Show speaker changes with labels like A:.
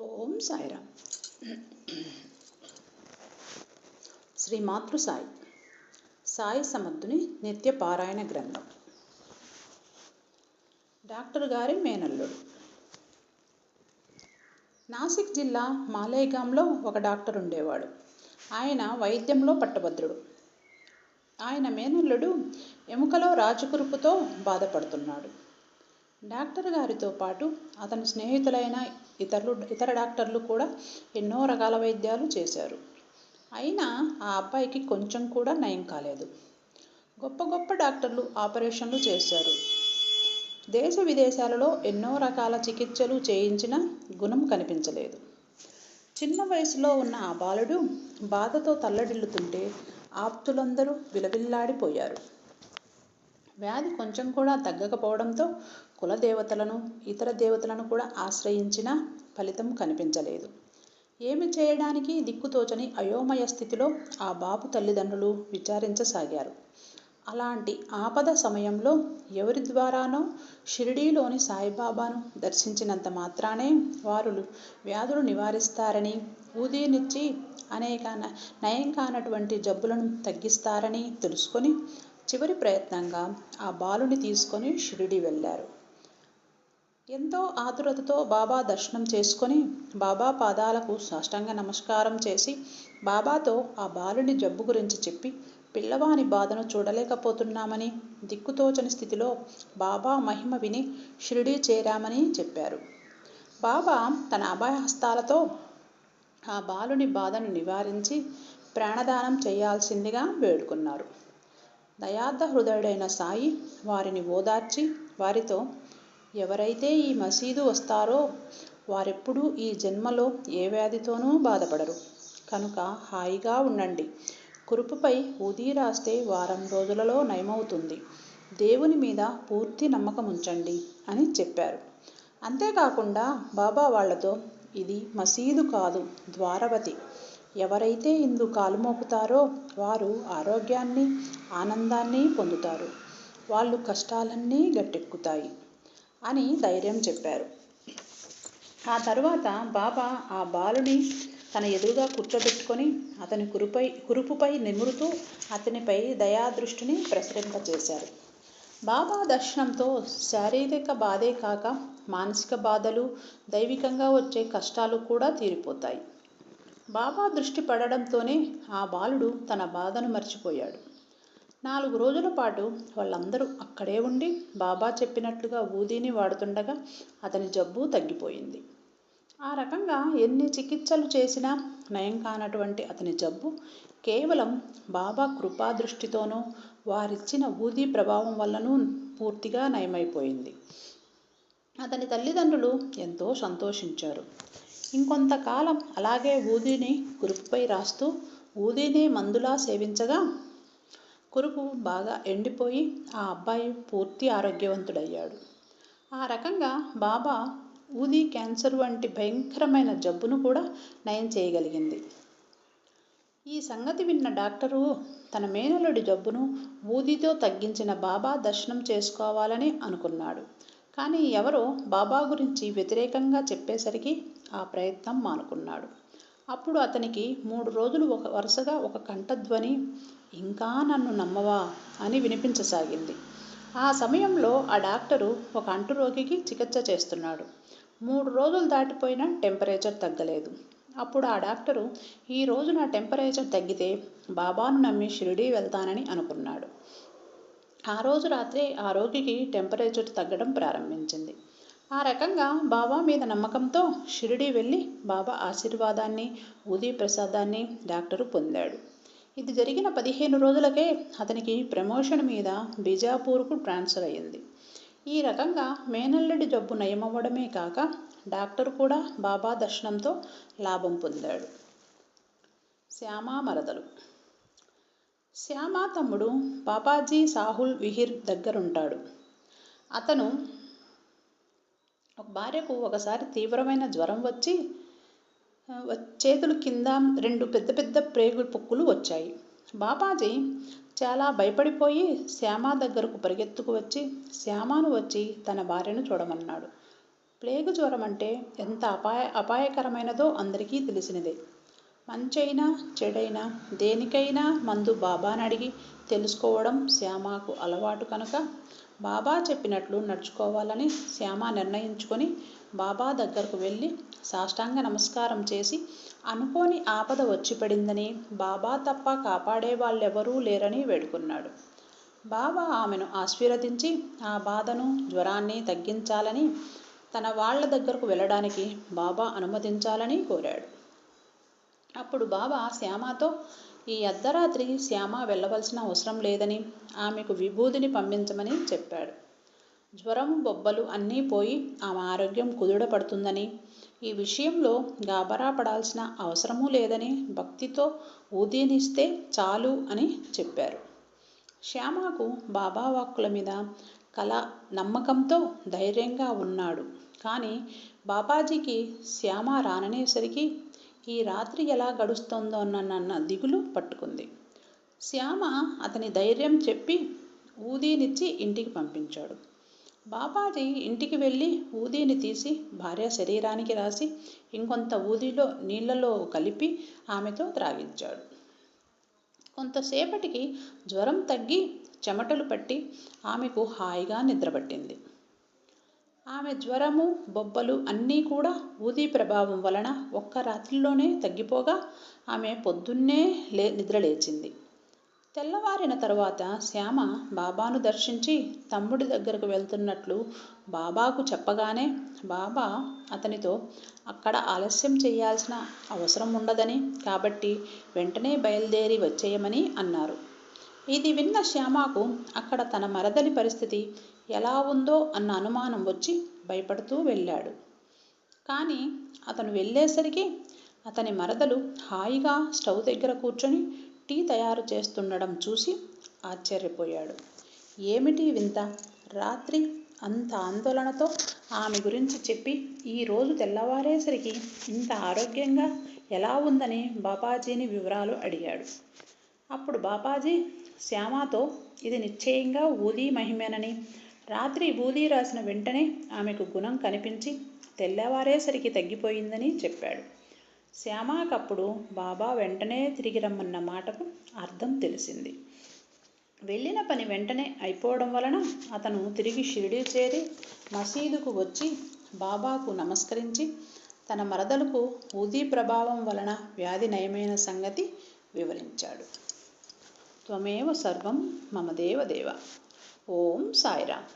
A: ఓం సాయిరామ్. శ్రీ మాతృ సాయి సాయి సమర్థుని నిత్య పారాయణ గ్రంథం. డాక్టర్ గారి మేనల్లుడు. నాసిక్ జిల్లా మాలేగాంలో ఒక డాక్టర్ ఉండేవాడు. ఆయన వైద్యంలో పట్టభద్రుడు. ఆయన మేనల్లుడు ఎముకలో రాజకురుపుతో బాధపడుతున్నాడు. డాక్టర్ గారితో పాటు అతని స్నేహితులైన ఇతరులు ఇతర డాక్టర్లు కూడా ఎన్నో రకాల వైద్యాలు చేశారు. అయినా ఆ అబ్బాయికి కొంచెం కూడా నయం కాలేదు. గొప్ప గొప్ప డాక్టర్లు ఆపరేషన్లు చేశారు. దేశ విదేశాలలో ఎన్నో రకాల చికిత్సలు చేయించిన గుణం కనిపించలేదు. చిన్న వయసులో ఉన్న ఆ బాలుడు బాధతో తల్లడిల్లుతుంటే ఆప్తులందరూ విలవిల్లాడిపోయారు. వ్యాధి కొంచెం కూడా తగ్గకపోవడంతో కులదేవతలను ఇతర దేవతలను కూడా ఆశ్రయించినా ఫలితం కనిపించలేదు. ఏమి చేయడానికి దిక్కుతోచని అయోమయ స్థితిలో ఆ బాబు తల్లిదండ్రులు విచారించసాగారు. అలాంటి ఆపద సమయంలో ఎవరి ద్వారానో షిరిడీలోని సాయిబాబాను దర్శించినంత మాత్రానే వారు వ్యాధులు నివారిస్తారని ఊదీనిచ్చి అనేక నయం కానటువంటి జబ్బులను తగ్గిస్తారని తెలుసుకొని చివరి ప్రయత్నంగా ఆ బాలుని తీసుకొని షిరిడి వెళ్ళారు. ఎంతో ఆతురతతో బాబా దర్శనం చేసుకొని బాబా పాదాలకు సాష్టంగ నమస్కారం చేసి బాబాతో ఆ బాలుని జబ్బు గురించి చెప్పి పిల్లవాని బాధను చూడలేకపోతున్నామని దిక్కుతోచని స్థితిలో బాబా మహిమ విని షిరిడీ చేరామని చెప్పారు. బాబా తన అభయహస్తాలతో ఆ బాలుని బాధను నివారించి ప్రాణదానం చేయాల్సిందిగా వేడుకున్నారు. దయార్థ హృదయుడైన సాయి వారిని ఓదార్చి వారితో ఎవరైతే ఈ మసీదు వస్తారో వారెప్పుడూ ఈ జన్మలో ఏ వ్యాధితోనూ బాధపడరు. కనుక హాయిగా ఉండండి. కురుపుపై ఊదీ రాస్తే వారం రోజులలో నయమవుతుంది. దేవుని మీద పూర్తి నమ్మకం ఉంచండి అని చెప్పారు. అంతేకాకుండా బాబా వాళ్ళతో ఇది మసీదు కాదు ద్వారవతి. ఎవరైతే ఇందు కాలు మోపుతారో వారు ఆరోగ్యాన్ని ఆనందాన్ని పొందుతారు. వాళ్ళు కష్టాలన్నీ గట్టెక్కుతాయి. అని ధైర్యం చెప్పారు. ఆ తర్వాత బాబా ఆ బాలుని తన ఎదురుగా కూర్చోబెట్టుకొని అతని కురుపై కురుపుపై నిమురుతూ అతనిపై దయాదృష్టిని ప్రసరింపచేశారు బాబా దర్శనంతో శారీరక బాధే కాక మానసిక బాధలు దైవికంగా వచ్చే కష్టాలు కూడా తీరిపోతాయి. బాబా దృష్టి పడడంతోనే ఆ బాలుడు తన బాధను మర్చిపోయాడు. నాలుగు రోజుల పాటు వాళ్ళందరూ అక్కడే ఉండి బాబా చెప్పినట్లుగా ఊదీని వాడుతుండగా అతని జబ్బు తగ్గిపోయింది. ఆ రకంగా ఎన్ని చికిత్సలు చేసినా నయం కానటువంటి అతని జబ్బు కేవలం బాబా కృపా దృష్టితోనూ వారిచ్చిన ఊదీ ప్రభావం వల్లనూ పూర్తిగా నయమైపోయింది. అతని తల్లిదండ్రులు ఎంతో సంతోషించారు. ఇంకొంతకాలం అలాగే ఊదీని గురుపుపై రాస్తూ ఊదీని మందులా సేవించగా కురుపు బాగా ఎండిపోయి ఆ అబ్బాయి పూర్తి ఆరోగ్యవంతుడయ్యాడు. ఆ రకంగా బాబా ఊది క్యాన్సర్ వంటి భయంకరమైన జబ్బును కూడా నయం చేయగలిగింది. ఈ సంగతి విన్న డాక్టరు తన మేనలుడి జబ్బును ఊదితో తగ్గించిన బాబా దర్శనం చేసుకోవాలని అనుకున్నాడు. కానీ ఎవరో బాబా గురించి వ్యతిరేకంగా చెప్పేసరికి ఆ ప్రయత్నం మానుకున్నాడు. అప్పుడు అతనికి మూడు రోజులు ఒక వరుసగా ఒక కంఠధ్వని ఇంకా నన్ను నమ్మవా? అని వినిపించసాగింది. ఆ సమయంలో ఆ డాక్టరు ఒక అంటు రోగికి చికిత్స చేస్తున్నాడు. మూడు రోజులు దాటిపోయినా టెంపరేచర్ తగ్గలేదు. అప్పుడు ఆ డాక్టరు ఈ రోజు నా టెంపరేచర్ తగ్గితే బాబాను నమ్మి షిరిడీ వెళ్తానని అనుకున్నాడు. ఆ రోజు రాత్రి ఆ రోగికి టెంపరేచర్ తగ్గడం ప్రారంభించింది. ఆ రకంగా బాబా మీద నమ్మకంతో షిరిడీ వెళ్ళి బాబా ఆశీర్వాదాన్ని ఊదీ ప్రసాదాన్ని డాక్టరు పొందాడు. ఇది జరిగిన పదిహేను రోజులకే అతనికి ప్రమోషన్ మీద బీజాపూర్కు ట్రాన్స్ఫర్ అయ్యింది ఈ రకంగా మేనల్లుడి జబ్బు నయమవ్వడమే కాక డాక్టర్ కూడా బాబా దర్శనంతో లాభం పొందాడు. శ్యామా మరదలు. శ్యామ తమ్ముడు పాపాజీ సాహుల్ విహిర్ దగ్గరుంటాడు. అతను భార్యకు ఒకసారి తీవ్రమైన జ్వరం వచ్చి చేతులు కింద రెండు పెద్ద పెద్ద ప్రేగు పొక్కులు వచ్చాయి. బాపాజీ చాలా భయపడిపోయి శ్యామ దగ్గరకు పరిగెత్తుకు వచ్చి శ్యామను వచ్చి తన భార్యను చూడమన్నాడు. ప్లేగు జ్వరం అంటే ఎంత అపాయ అపాయకరమైనదో అందరికీ తెలిసినదే. మంచైనా చెడైనా దేనికైనా మందు బాబాని అడిగి తెలుసుకోవడం శ్యామకు అలవాటు కనుక బాబా చెప్పినట్లు నడుచుకోవాలని శ్యామ నిర్ణయించుకొని బాబా దగ్గరకు వెళ్ళి సాష్టాంగ నమస్కారం చేసి అనుకోని ఆపద వచ్చి పడిందని బాబా తప్ప కాపాడే వాళ్ళెవరూ లేరని వేడుకున్నాడు. బాబా ఆమెను ఆశీర్వదించి ఆ బాధను జ్వరాన్ని తగ్గించాలని తన వాళ్ళ దగ్గరకు వెళ్ళడానికి బాబా అనుమతించాలని కోరాడు. అప్పుడు బాబా శ్యామతో ఈ అర్ధరాత్రి శ్యామ వెళ్ళవలసిన అవసరం లేదని ఆమెకు విభూదిని పంపించమని చెప్పాడు. జ్వరం బొబ్బలు అన్నీ పోయి ఆమె ఆరోగ్యం కుదుడపడుతుందని ఈ విషయంలో గాబరా పడాల్సిన అవసరమూ లేదని భక్తితో ఊదీనిస్తే చాలు అని చెప్పారు. శ్యామకు బాబా వాక్కుల మీద కల నమ్మకంతో ధైర్యంగా ఉన్నాడు. కానీ బాబాజీకి శ్యామ రాననేసరికి ఈ రాత్రి ఎలా గడుస్తోందోనన్న దిగులు పట్టుకుంది. శ్యామ అతని ధైర్యం చెప్పి ఊదీనిచ్చి ఇంటికి పంపించాడు. బాబాజీ ఇంటికి వెళ్ళి ఊదీని తీసి భార్య శరీరానికి రాసి ఇంకొంత ఊదీలో నీళ్ళలో కలిపి ఆమెతో త్రాగించాడు. కొంతసేపటికి జ్వరం తగ్గి చెమటలు పట్టి ఆమెకు హాయిగా నిద్రపట్టింది. ఆమె జ్వరము బొబ్బలు అన్నీ కూడా ఊదీ ప్రభావం వలన ఒక్క రాత్రిలోనే తగ్గిపోగా ఆమె పొద్దున్నే లే నిద్రలేచింది తెల్లవారిన తరువాత శ్యామ బాబాను దర్శించి తమ్ముడి దగ్గరకు వెళ్తున్నట్లు బాబాకు చెప్పగానే బాబా అతనితో అక్కడ ఆలస్యం చేయాల్సిన అవసరం ఉండదని కాబట్టి వెంటనే బయలుదేరి వచ్చేయమని అన్నారు. ఇది విన్న శ్యామకు అక్కడ తన మరదలి పరిస్థితి ఎలా ఉందో అన్న అనుమానం వచ్చి భయపడుతూ వెళ్ళాడు. కానీ అతను వెళ్ళేసరికి అతని మరదలు హాయిగా స్టవ్ దగ్గర కూర్చొని టీ తయారు చేస్తుండడం చూసి ఆశ్చర్యపోయాడు. ఏమిటి వింత? రాత్రి అంత ఆందోళనతో ఆమె గురించి చెప్పి ఈరోజు తెల్లవారేసరికి ఇంత ఆరోగ్యంగా ఎలా ఉందని బాపాజీని వివరాలు అడిగాడు. అప్పుడు బాపాజీ శ్యామాతో ఇది నిశ్చయంగా ఊదీ మహిమేనని రాత్రి బూదీ రాసిన వెంటనే ఆమెకు గుణం కనిపించి తెల్లవారేసరికి తగ్గిపోయిందని చెప్పాడు. శ్యామాకప్పుడు బాబా వెంటనే తిరిగి రమ్మన్న మాటకు అర్థం తెలిసింది. వెళ్ళిన పని వెంటనే అయిపోవడం వలన అతను తిరిగి షిరిడి చేరి మసీదుకు వచ్చి బాబాకు నమస్కరించి తన మరదలకు ఊదీ ప్రభావం వలన వ్యాధి నయమైన సంగతి వివరించాడు. త్వమేవ సర్వం మమ దేవ ஓம் சாய்ராம்.